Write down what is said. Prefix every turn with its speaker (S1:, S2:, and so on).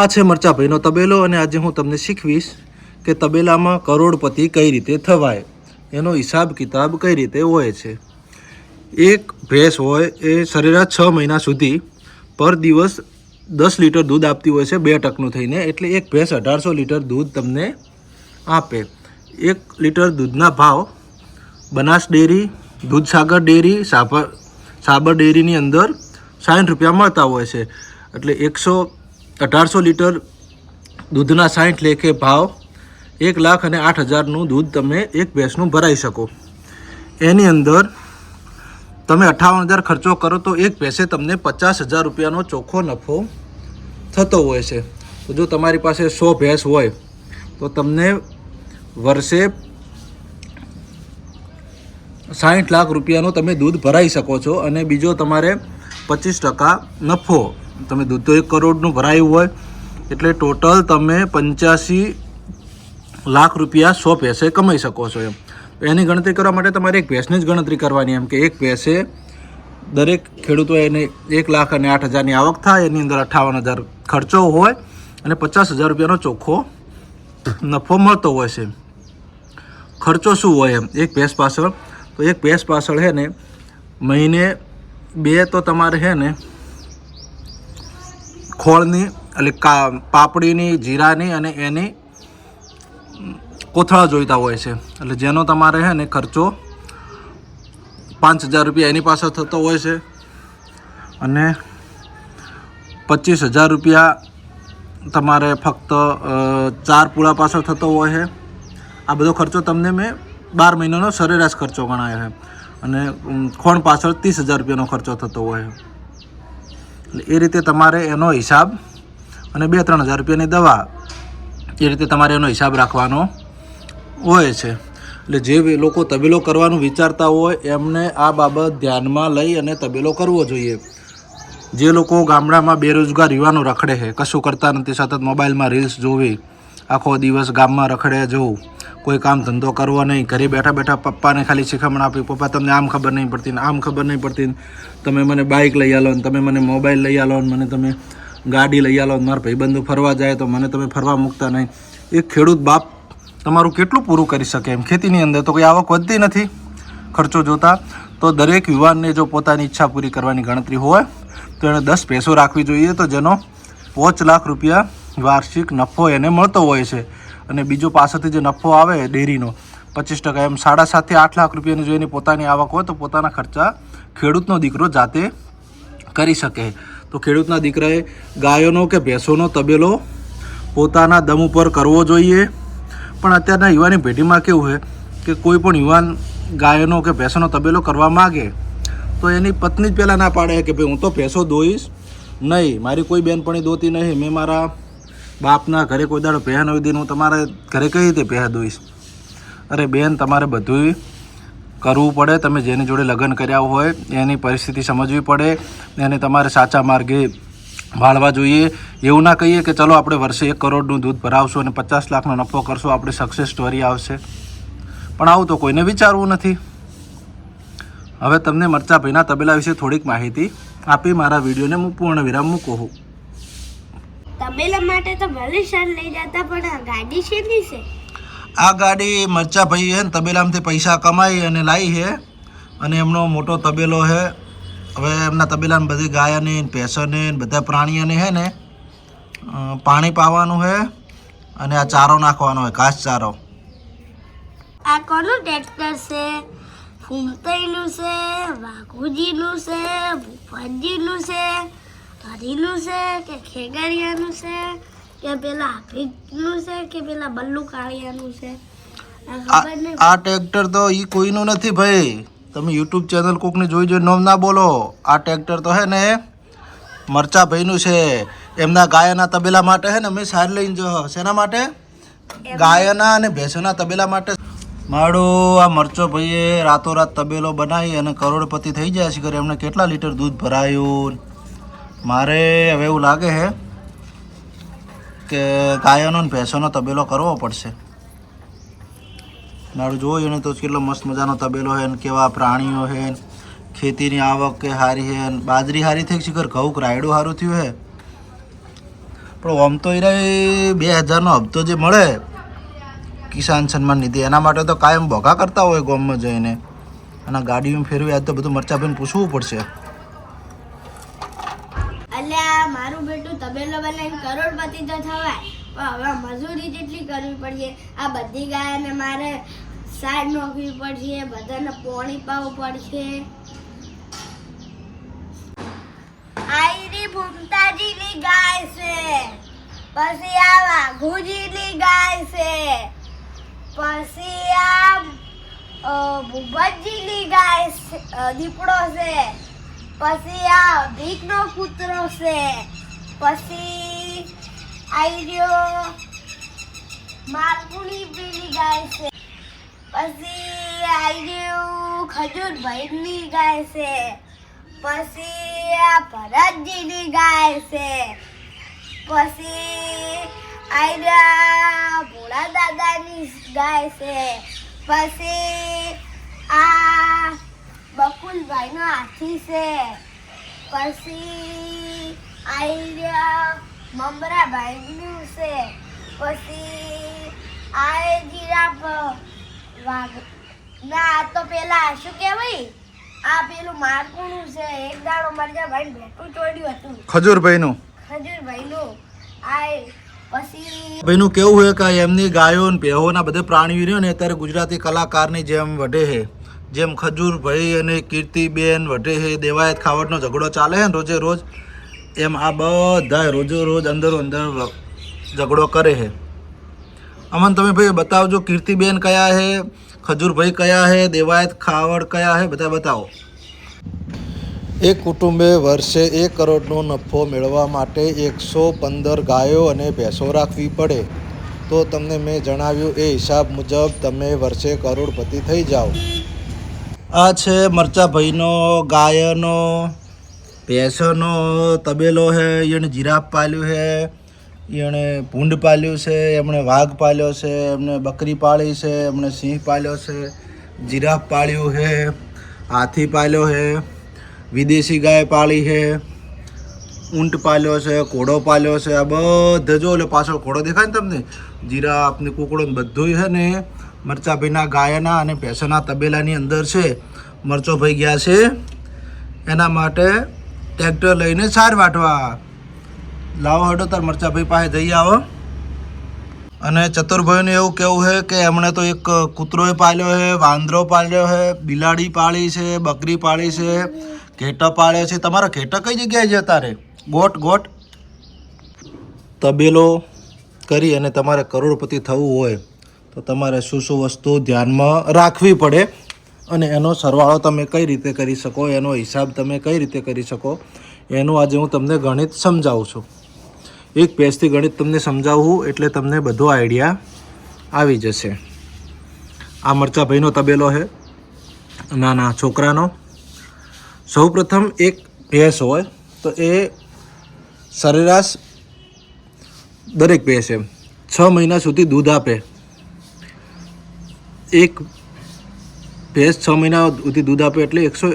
S1: આ છે મરચાભાઈનો તબેલો અને આજે હું તમને શીખવીશ કે તબેલામાં કરોડપતિ કઈ રીતે થવાય. એનો હિસાબ કિતાબ કઈ રીતે હોય છે. એક ભેંસ હોય એ સરેરાશ છ મહિના સુધી પર દિવસ દસ લીટર દૂધ આપતી હોય છે બે ટકનું થઈને, એટલે એક ભેંસ અઢારસો લીટર દૂધ તમને આપે. એક લીટર દૂધના ભાવ બનાસ ડેરી, દૂધસાગર ડેરી સાબર સાબર ડેરીની અંદર સાઠ રૂપિયા મળતા હોય છે. એટલે એકસો અઢારસો લીટર દૂધના સાઠ લેખે ભાવ એક લાખ અને આઠ હજારનું દૂધ તમે એક ભેંસનું ભરાઈ શકો. એની અંદર તમે અઠ્ઠાવન હજાર ખર્ચો કરો તો એક ભેંસે તમને પચાસ હજાર રૂપિયાનો ચોખ્ખો નફો થતો હોય છે. તો જો તમારી પાસે સો ભેંસ હોય, તો તમને વર્ષે સાઠ લાખ રૂપિયાનું તમે દૂધ ભરાઈ શકો છો અને બીજો તમારે પચીસ ટકા નફો તમે દૂધ તો એક કરોડનું ભરાયું હોય, એટલે ટોટલ તમે પંચ્યાસી લાખ રૂપિયા સો ભેંસે કમાઈ શકો છો એમ. એની ગણતરી કરવા માટે તમારે એક ભેંસની જ ગણતરી કરવાની એમ કે એક ભેંસે દરેક ખેડૂતો એને એક લાખ અને આઠ હજારની આવક થાય, એની અંદર અઠ્ઠાવન હજાર ખર્ચો હોય અને પચાસ હજાર રૂપિયાનો ચોખ્ખો નફો મળતો હોય છે. ખર્ચો શું હોય એમ? એક ભેંસ પાછળ. તો એક ભેંસ પાછળ છે ને મહિને બે તો તમારે છે ને ખોળની એટલે કા પાપડીની, જીરાની અને એની કોથળા જોઈતા હોય છે. એટલે જેનો તમારે છે ને ખર્ચો પાંચ હજાર રૂપિયા એની પાછળ થતો હોય છે. અને પચીસ હજાર રૂપિયા તમારે ફક્ત ચાર પૂળા પાછળ થતો હોય છે. આ બધો ખર્ચો તમને મેં બાર મહિનાનો સરેરાશ ખર્ચો ગણાયો છે. અને ખોણ પાછળ ત્રીસ હજાર રૂપિયાનો ખર્ચો થતો હોય છે. એ રીતે તમારે એનો હિસાબ અને બે ત્રણ હજાર રૂપિયાની દવા એ રીતે તમારે એનો હિસાબ રાખવાનો હોય છે. એટલે જે લોકો તબેલો કરવાનું વિચારતા હોય, એમને આ બાબત ધ્યાનમાં લઈ અને તબેલો કરવો જોઈએ. જે લોકો ગામડામાં બેરોજગાર યુવાનો રખડે છે, કશું કરતા નથી, સતત મોબાઈલમાં રીલ્સ જોવી આખો દિવસ ગામમાં રખડે જવું કોઈ કામ ધંધો કરવો નહીં, ઘરે બેઠા બેઠા પપ્પાને ખાલી શિખામણ આપી, પપ્પા તમને આમ ખબર નહીં પડતી ને આમ ખબર નહીં પડતી તમે મને બાઇક લઈ આલો ને તમે મને મોબાઈલ લઈ આલો ને મને તમે ગાડી લઈ આલો ને મારા ભાઈબંધો ફરવા જાય તો મને તમે ફરવા મૂકતા નહીં. એ ખેડૂત બાપ તમારું કેટલું પૂરું કરી શકે એમ? ખેતીની અંદર તો કોઈ આવક વધતી નથી. ખર્ચો જોતા તો દરેક યુવાનને જો પોતાની ઈચ્છા પૂરી કરવાની ગણતરી હોય, તો એણે દસ પૈસો રાખવી જોઈએ તો જેનો પાંચ લાખ રૂપિયા વાર્ષિક નફો એને મળતો હોય છે. અને બીજો પાસેથી જે નફો આવે ડેરીનો, પચીસ ટકા એમ સાડા સાતથી આઠ લાખ રૂપિયાની જો એની પોતાની આવક હોય તો પોતાના ખર્ચા ખેડૂતનો દીકરો જાતે કરી શકે. તો ખેડૂતના દીકરાએ ગાયોનો કે ભેંસોનો તબેલો પોતાના દમ ઉપર કરવો જોઈએ. પણ અત્યારના યુવાની પેઢીમાં કેવું છે કે કોઈ પણ યુવાન ગાયોનો કે ભેંસોનો તબેલો કરવા માગે, તો એની પત્ની જ પહેલાં ના પાડે કે ભાઈ હું તો ભેંસો દોઈશ નહીં, મારી કોઈ બેનપણી દોતી નહીં, મેં મારા બાપના ઘરે કોઈ દાડો પહેન હોય દીધું હું તમારે ઘરે કઈ રીતે પહે દોઈશ? અરે બેન, તમારે બધું કરવું પડે. તમે જેની જોડે લગ્ન કર્યા હોય, એની પરિસ્થિતિ સમજવી પડે. એને તમારે સાચા માર્ગે વાળવા જોઈએ. એવું ના કહીએ કે ચલો આપણે વર્ષે એક કરોડનું દૂધ ભરાવશું અને પચાસ લાખનો નફો કરશું, આપણે સક્સેસ સ્ટોરી આવશે. પણ આવું તો કોઈને વિચારવું નથી. હવે તમને મરચાભાઈના તબેલા વિશે થોડીક માહિતી આપી. મારા વિડીયોને હું પૂર્ણ વિરામ મૂકું છું.
S2: તબેલા માટે તો ભલે સર લઈ જતા પણ આ ગાડી શેની છે?
S1: આ ગાડી મરચાભાઈ હે ને તબેલામાંથી પૈસા કમાઈ અને લાવી છે અને એમનો મોટો તબેલો છે હવે એમના તબેલામાં બધી ગાયને ભેંસોને બધા પ્રાણીઓને છે ને પાણી પાવાનું છે અને આ ચારો નાખવાનો હોય ઘાસ ચારો.
S2: આ કોનું ટ્રેક્ટર છે? ફૂમતઈનું છે વાઘુજીનું છે ભૂપતજીનું છે? હરીનું છે કે ખેગડિયાનું છે કે પેલા હાફિજનું છે કે પેલા બલ્લુ કાળિયાનું છે? આ
S1: ટ્રેક્ટર તો એ કોઈનું નથી ભાઈ. તમે યુટ્યુબ ચેનલ કોકને જોઈ જોઈ નામ ના બોલો. આ ટ્રેક્ટર તો હે ને મરચાભાઈનું છે. એમના ગાયના તબેલા માટે હે ને મેં સાર લઈને જો શેના માટે? ગાયના અને ભેંસોના તબેલા માટે. માડો આ મરચો ભાઈએ રાતોરાત તબેલો બનાવી અને કરોડપતિ થઈ જાય છે એમને કેટલા લીટર દૂધ ભરાયું? મારે હવે એવું લાગે છે કે ગાયોનો ને ભેંસોનો તબેલો કરવો પડશે. મારું જોયું ને તો કેટલો મસ્ત મજાનો તબેલો છે ને કેવા પ્રાણીઓ છે ને, ખેતીની આવક કે સારી છે ને, બાજરી સારી થઈ શિખર ઘઉં રાયડું સારું થયું છે. પણ આમ તો એ બે હજારનો હપ્તો જે મળે કિસાન સન્માન નિધિ, એના માટે તો કાયમ ભોગા કરતા હોય ગામમાં જઈને. અને ગાડીમાં ફેરવી આજ તો બધું મરચાભાઈને પૂછવું પડશે.
S2: તબેલો બનાવીને કરોડપતિ તો થવાય, પણ હવે મજૂરી જેટલી કરવી પડશે આ બધી ગાયને મારે સાઈડ નોખવી પડશે, બધાને પોણી પાવું પડશે. આયરી ભૂમતાજીની ગાય છે. પછી આ વાઘુજીની ગાય છે. પછી આ ભૂપતજીની ગાય દીપડો છે. પછી આ ભીખનો કૂતરો છે. પછી આવી રહ્યો માલપુરી પીલી ગાય છે. પછી આવી રહ્યું ખજૂર ભાઈની ગાય છે. પછી આ ભરતજીની ગાય છે. પછી રહ્યા ભોળા દાદાની ગાય છે. પછી આ બકુલભાઈનો હાથી છે. પછી આઈ મમરાભાઈનું છે. પછી આ જીરાફ વાઘ. ના આ તો પેલા શું કહેવાય? આ પેલું મારકુનું છે. એક દાડો મરજા ભાઈ ભેટું ચોડ્યું હતું.
S1: ખજૂરભાઈનું?
S2: ખજૂરભાઈનું. આ પછી
S1: ભાઈનું કેવું હોય કે એમની ગાયો ને ભેહોના બધા પ્રાણીઓ રહ્યો ને અત્યારે ગુજરાતી કલાકારની જેમ વઢે છે જેમ ખજૂરભાઈ અને કીર્તિબેન વઢે છે દેવાયત ખાવટનો ઝઘડો ચાલે છે ને રોજે રોજ. એમ આ બધા રોજો રોજ અંદરો અંદર ઝઘડો કરે છે. અમન તમે ભાઈ બતાવજો કીર્તિબેન કયા છે ખજૂરભાઈ કયા છે દેવાયત ખાવડ કયા છે બધા બતાવો. એક કુટુંબે વર્ષે એક કરોડનો નફો મેળવવા માટે એકસો પંદર ગાયો અને ભેંસો રાખવી પડે. તો તમને મેં જણાવ્યું એ હિસાબ મુજબ તમે વર્ષે કરોડપતિ થઈ જાઓ. આ છે મરચાભાઈનો ગાયનો ભેંસોનો તબેલો છે એણે જીરાફ પાલ્યું છે એણે ભૂંડ પાલ્યું છે, એમણે વાઘ પાલ્યો છે, એમણે બકરી પાળી છે, એમણે સિંહ પાલ્યો છે, જીરાફ પાળ્યું છે હાથી પાલ્યો છે વિદેશી ગાય પાળી છે ઊંટ પાલ્યો છે, ઘોડો પાલ્યો છે, આ બધે જો એટલે પાછળ ઘોડો દેખાય ને તમને? જીરાફ ને કુકડો બધું છે ને મરચાભાઈના ગાયના અને ભેંસોના તબેલાની અંદર છે. મરચોભાઈ ગયા છે. એના માટે ટ્રેક્ટર લઈને સાર વાટવા લાવો હડો, તાર મરચાભાઈ પાસે જઈ આવો. અને ચતુરભાઈનું એવું કહેવું છે કે એમણે તો એક કૂતરોય પાળ્યો છે, વાંદરો પાળ્યો છે, બિલાડી પાળી છે, બકરી પાળી છે, ઘેટો પાળ્યો છે. તમારો ઘેટો કઈ જગ્યાએ છે તારે? ગોટ ગોટ. તબેલો કરી અને તમારે કરોડપતિ થવું હોય તો તમારે શું શું વસ્તુ ધ્યાનમાં રાખવી પડે? અને એનો સરવાળો તમે કઈ રીતે કરી શકો, એનો હિસાબ તમે કઈ રીતે કરી શકો, એનું આજે હું તમને ગણિત સમજાવું છું. એક પેજથી ગણિત તમને સમજાવું એટલે તમને બધો આઈડિયા આવી જશે. આ મરચાભાઈનો તબેલો છે, નાના છોકરાનો. સૌપ્રથમ એક ભેંસ હોય તો એ સરેરાશ દરેક ભેંસ એમ છ મહિના સુધી દૂધ આપે. એક ભેંસ છ મહિના સુધી દૂધ આપે એટલે એકસો